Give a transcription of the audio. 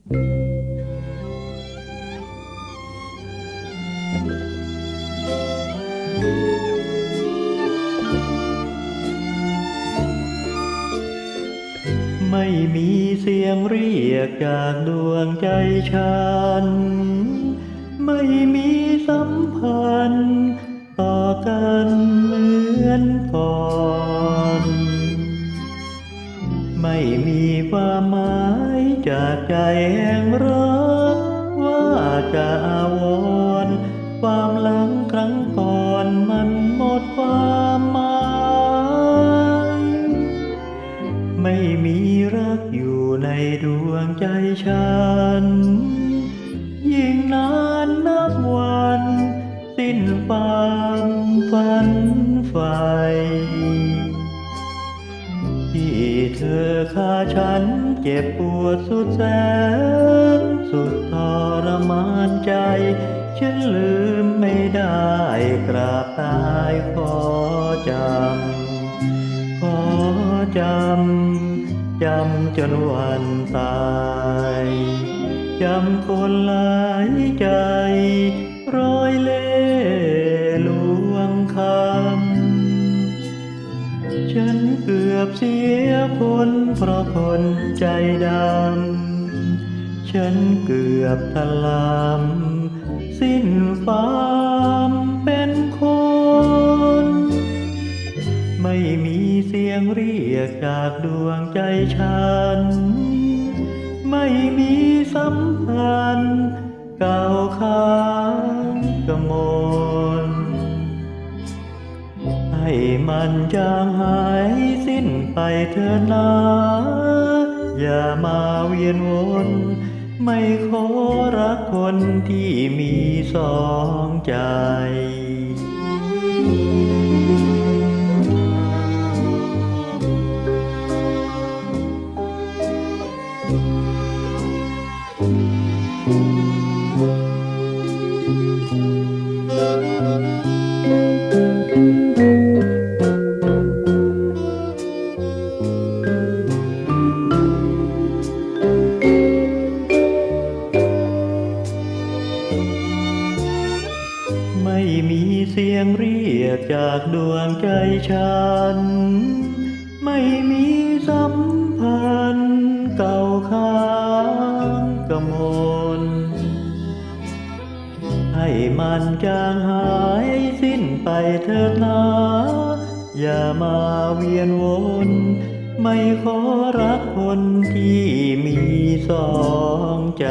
ไม่มีเสียงเรียกจากดวงใจฉัน ไม่มีสัมพันธ์ ต่อกันเหมือนก่อน ไม่มี จากใจแห่งรักว่าจะอาวรความหลังครั้งก่อนมันหมดความหมายไม่มีรักอยู่ในดวงใจฉัน ยิ่งนานนับวัน เธอฆ่าฉันเจ็บปวดสุดแสนสุดทรมานใจ ฉันลืมไม่ได้กราบตายขอจำขอจำจำจนวันตายจำคนหลายใจ ร้อยเล่หลวงคำ ฉันเกือบเสียคนเพราะคนใจดำ ฉันเกือบทะลำสิ้นความเป็นคน ไม่มีเสียงเรียกจากดวงใจฉัน ไม่มีสัมพันธ์ มันจางหายสิ้นไปเถิดนาอย่ามาเวียนวนไม่ขอรักคนที่มีสองใจ ไม่มีเสียงเรียกจากดวงใจฉัน ไม่มีสัมพันธ์เก่าค้างกระมนให้มันจางหายสิ้นไปเถิดนาอย่ามาเวียนวน ไม่ขอรักคนที่มีสองใจ